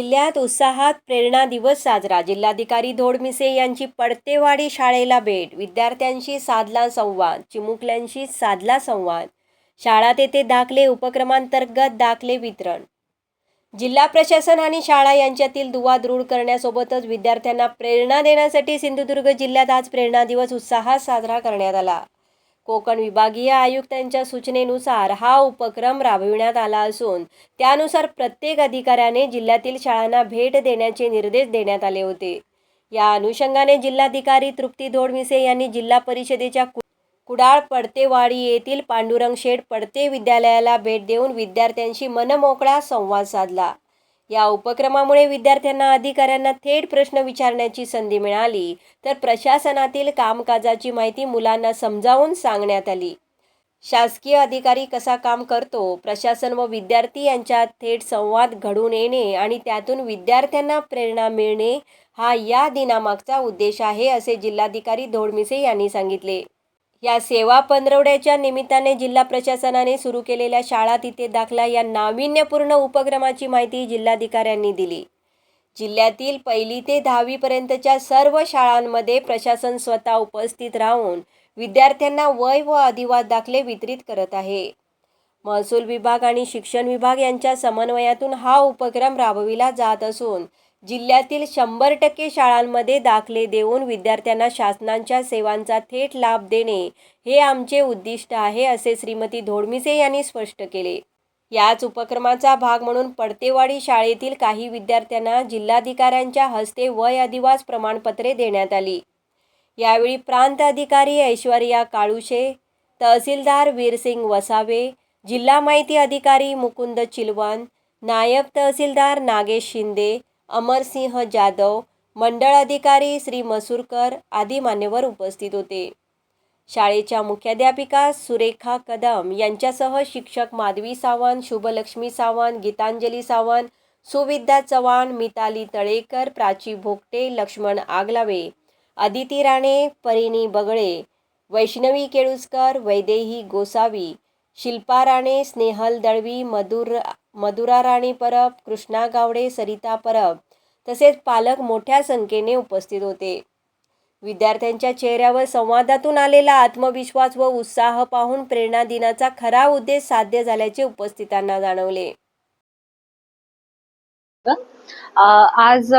जिल्ह्यात उत्साहात प्रेरणा दिवस साजरा. जिल्हाधिकारी धोडमिसे यांची पडतेवाडी शाळेला भेट. विद्यार्थ्यांशी साधला संवाद. चिमुकल्यांशी साधला संवाद. शाळा तेथे दाखले उपक्रमांतर्गत दाखले वितरण. जिल्हा प्रशासन आणि शाळा यांच्यातील दुवा दृढ करण्यासोबतच विद्यार्थ्यांना प्रेरणा देण्यासाठी सिंधुदुर्ग जिल्ह्यात आज प्रेरणा दिवस उत्साहात साजरा करण्यात आला. कोकण विभागीय आयुक्तांच्या सूचनेनुसार हा उपक्रम राबविण्यात आला असून त्यानुसार प्रत्येक अधिकाऱ्याने जिल्ह्यातील शाळांना भेट देण्याचे निर्देश देण्यात आले होते. या अनुषंगाने जिल्हाधिकारी तृप्ती धोडमिसे यांनी जिल्हा परिषदेच्या कु- कुडाळ पडतेवाडी येथील पांडुरंग शेठ पडते विद्यालयाला भेट देऊन विद्यार्थ्यांशी मनमोकळा संवाद साधला. या उपक्रमामुळे विद्यार्थ्यांना अधिकाऱ्यांना थेट प्रश्न विचारण्याची संधी मिळाली. तर प्रशासनातील कामकाजाची माहिती मुलांना समजावून सांगण्यात आली. शासकीय अधिकारी कसा काम करतो? प्रशासन व विद्यार्थी यांच्यात थेट संवाद घडून येणे आणि त्यातून विद्यार्थ्यांना प्रेरणा मिळणे हा या दिनामागचा उद्देश आहे असे जिल्हाधिकारी धोडमिसे यांनी सांगितले. या सेवा पंधरवड्याच्या निमित्ताने जिल्हा प्रशासनाने सुरू केलेल्या शाळा तिथे दाखला या नाविन्यपूर्ण उपक्रमाची माहिती जिल्हाधिकाऱ्यांनी दिली. जिल्ह्यातील पहिली ते दहावीपर्यंतच्या सर्व शाळांमध्ये प्रशासन स्वतः उपस्थित राहून विद्यार्थ्यांना वय व अधिवास दाखले वितरित करत आहे. महसूल विभाग आणि शिक्षण विभाग यांच्या समन्वयातून हा उपक्रम राबविला जात असून जिल्ह्यातील शंभर टक्के शाळांमध्ये दाखले देऊन विद्यार्थ्यांना शासनांच्या सेवांचा थेट लाभ देणे हे आमचे उद्दिष्ट आहे असे श्रीमती धोडमिसे यांनी स्पष्ट केले. याच उपक्रमाचा भाग म्हणून पडतेवाडी शाळेतील काही विद्यार्थ्यांना जिल्हाधिकाऱ्यांच्या हस्ते वय अधिवास प्रमाणपत्रे देण्यात आली. यावेळी प्रांत अधिकारी ऐश्वर्या काळुशे तहसीलदार वीरसिंग वसावे जिल्हा माहिती अधिकारी मुकुंद चिलवन नायब तहसीलदार नागेश शिंदे अमरसिंह जाधव मंडळ अधिकारी श्री मसूरकर आदी मान्यवर उपस्थित होते. शाळेच्या मुख्याध्यापिका सुरेखा कदम यांच्यासह शिक्षक माधवी सावंत शुभलक्ष्मी सावंत गीतांजली सावंत सुविद्या चव्हाण मिताली तळेकर प्राची भोगटे लक्ष्मण आगलावे अदिती राणे परिणी बगळे वैष्णवी केळुसकर वैदेही गोसावी शिल्पा राणे स्नेहल दळवी मधुर मधुरा राणी परब कृष्णा गावडे सरिता परब तसेच पालक मोठ्या संख्येने उपस्थित होते. विद्यार्थ्यांच्या चेहऱ्यावर संवादातून आलेला आत्मविश्वास व उत्साह पाहून प्रेरणा दिनाचा खरा उद्देश साध्य झाल्याचे उपस्थितांना जाणवले. आज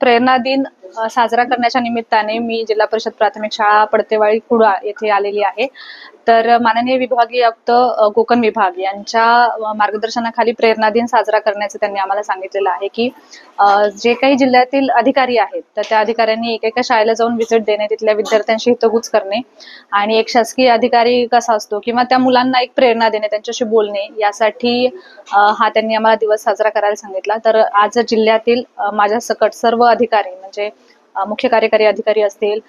प्रेरणा दिन साजरा करण्याच्या निमित्ताने मी जिल्हा परिषद प्राथमिक शाळा पडतेवाळी कुडा येथे आलेली आहे. तर माननीय विभागीय आयुक्त कोकण विभाग यांच्या मार्गदर्शनाखाली प्रेरणा दिन साजरा करण्याचं त्यांनी आम्हाला सांगितलेलं आहे की जे काही जिल्ह्यातील अधिकारी आहेत तर त्या अधिकाऱ्यांनी एकेका शाळेला जाऊन व्हिजिट देणे तिथल्या विद्यार्थ्यांशी हितगुज करणे आणि एक शासकीय अधिकारी कसा असतो किंवा त्या मुलांना एक प्रेरणा देणे त्यांच्याशी बोलणे यासाठी हा त्यांनी आम्हाला दिवस साजरा करायला सांगितला. तर आज जिल्ह्यातील माझ्या सकट सर्व अधिकारी म्हणजे मुख्य कार्यकारी अधिकारी असतील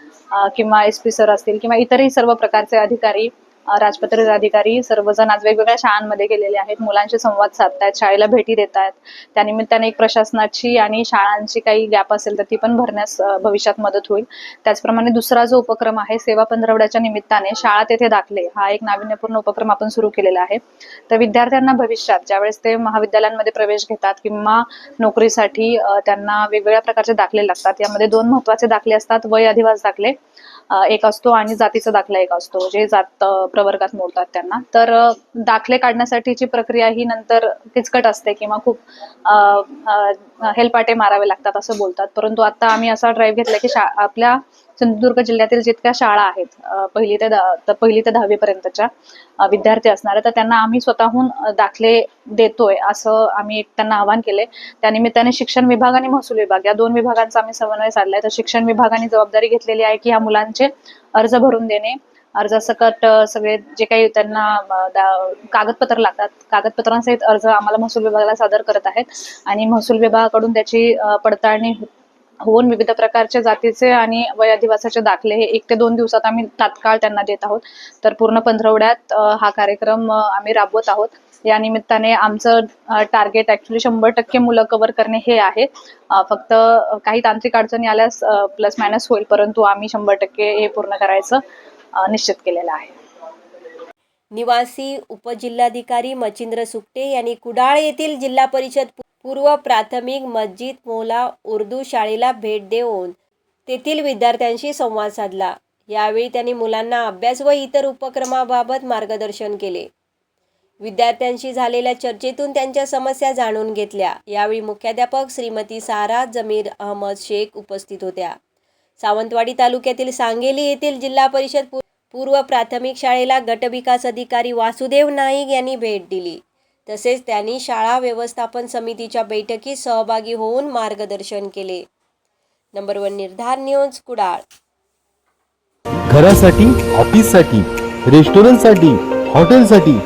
किंवा एस पी सर असतील किंवा इतरही सर्व प्रकारचे अधिकारी राजपत्रित अधिकारी सर्वजण आज वेगवेगळ्या शाळांमध्ये गेलेले आहेत. मुलांशी संवाद साधतायत शाळेला भेटी देत आहेत त्यानिमित्ताने एक प्रशासनाची आणि शाळांची काही गॅप असेल तर ती पण भरण्यास भविष्यात मदत होईल. त्याचप्रमाणे दुसरा जो उपक्रम आहे सेवा पंधरवड्याच्या निमित्ताने शाळा तेथे दाखले हा एक नाविन्यपूर्ण उपक्रम आपण सुरू केलेला आहे. तर विद्यार्थ्यांना भविष्यात ज्यावेळेस ते महाविद्यालयांमध्ये प्रवेश घेतात किंवा नोकरीसाठी त्यांना वेगवेगळ्या प्रकारचे दाखले लागतात. यामध्ये दोन महत्त्वाचे दाखले असतात वय अधिवास दाखले. एक असतो आणि जातीचा दाखला एक असतो जे जात प्रवर्गात मोडतात त्यांना. तर दाखले काढण्यासाठीची प्रक्रिया ही नंतर किचकट असते किंवा खूप हेलपाटे मारावे लागतात असं बोलतात. परंतु आता आम्ही असा ड्राईव्ह घेतला की शा आपल्या सिंधुदुर्ग जिल्ह्यातील जितक्या शाळा आहेत पहिली ते दा पहिली ते दहावी पर्यंतच्या विद्यार्थी असणाऱ्या तर त्यांना आम्ही स्वतःहून दाखले देतोय असं आम्ही एक त्यांना आवाहन केले त्यानिमित्ताने शिक्षण विभाग आणि महसूल विभाग या दोन विभागांचा आम्ही समन्वय साधलाय. तर शिक्षण विभागाने जबाबदारी घेतलेली आहे की ह्या मुलांचे अर्ज भरून देणे अर्जासकट सगळे जे काही त्यांना कागदपत्र लागतात कागदपत्रांसहित अर्ज आम्हाला महसूल विभागाला सादर करत आहेत. आणि महसूल विभागाकडून त्याची पडताळणी होऊन विविध प्रकारच्या जातीचे आणि वयाधिवासाचे दाखले हे एक ते दोन दिवसात आम्ही तात्काळ त्यांना देत आहोत. तर पूर्ण पंधरवड्यात हा कार्यक्रम आम्ही राबवत आहोत. या निमित्ताने आमचं टार्गेट ऍक्च्युली शंभर टक्के मुलं कव्हर करणे हे आहे. फक्त काही तांत्रिक अडचणी आल्यास प्लस मायनस होईल परंतु आम्ही शंभर टक्के हे पूर्ण करायचं निश्चित केलेलं आहे. निवासी उपजिल्हाधिकारी मचिंद्र सुकटे यांनी कुडाळ येथील जिल्हा परिषद पूर्व प्राथमिक मस्जिद मोहला उर्दू शाळेला भेट देऊन तेथील विद्यार्थ्यांशी संवाद साधला. यावेळी त्यांनी मुलांना अभ्यास व इतर उपक्रमाबाबत मार्गदर्शन केले. विद्यार्थ्यांशी झालेल्या चर्चेतून त्यांच्या समस्या जाणून घेतल्या. यावेळी मुख्याध्यापक श्रीमती सारा जमीर अहमद शेख उपस्थित होत्या. सावंतवाडी तालुक्यातील सांगेली येथील जिल्हा परिषद पूर्व प्राथमिक शाळेला गटविकास अधिकारी वासुदेव नाईक यांनी भेट दिली. तसेच त्यांनी शाळा व्यवस्थापन समितीच्या बैठकीत सहभागी होऊन मार्गदर्शन केले. Number one Nirdhar news Kudal. घरासाठी ऑफिससाठी रेस्टॉरंटसाठी हॉटेलसाठी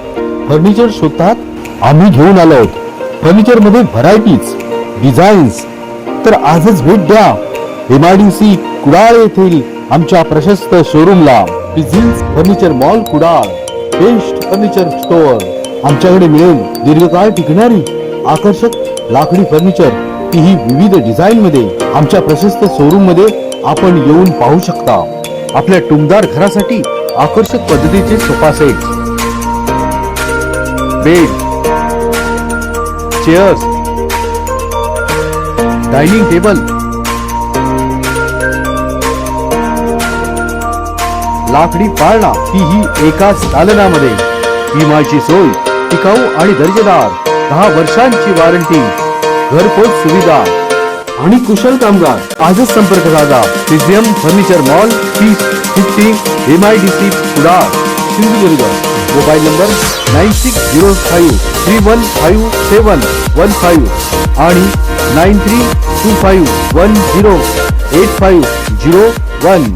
फर्निचर शोधतात आम्ही घेऊन आलो आहोत. फर्निचरमध्ये व्हरायटीज डिझाईन्स तर आजच भेट द्या. एमआयडीसी कुडाळ येथील आमच्या प्रशस्त शोरूमला. Business furniture mall Kudal. Best furniture store. आमच्याकडे मिळेल दीर्घकाळ टिकणारी आकर्षक लाकडी फर्निचर तीही विविध डिझाईन मध्ये आमच्या प्रशस्त शोरूममध्ये आपण येऊन पाहू शकता. आपल्या टुमदार घरासाठी आकर्षक पद्धतीचे sofa set bed chairs dining table लाकडी पाळणा ही एकाच दालनामध्ये विमाची सोय टिकाऊ आणि दर्जेदार दहा वर्षांची वॉरंटी घरपोच सुविधा आणि कुशल कामगार. आजच संपर्क साधा. PCM furniture mall piece fifty M I D C Kudal Sindhudurg. Mobile number nine six zero five three one five seven one five आणि nine three two five one zero eight five zero one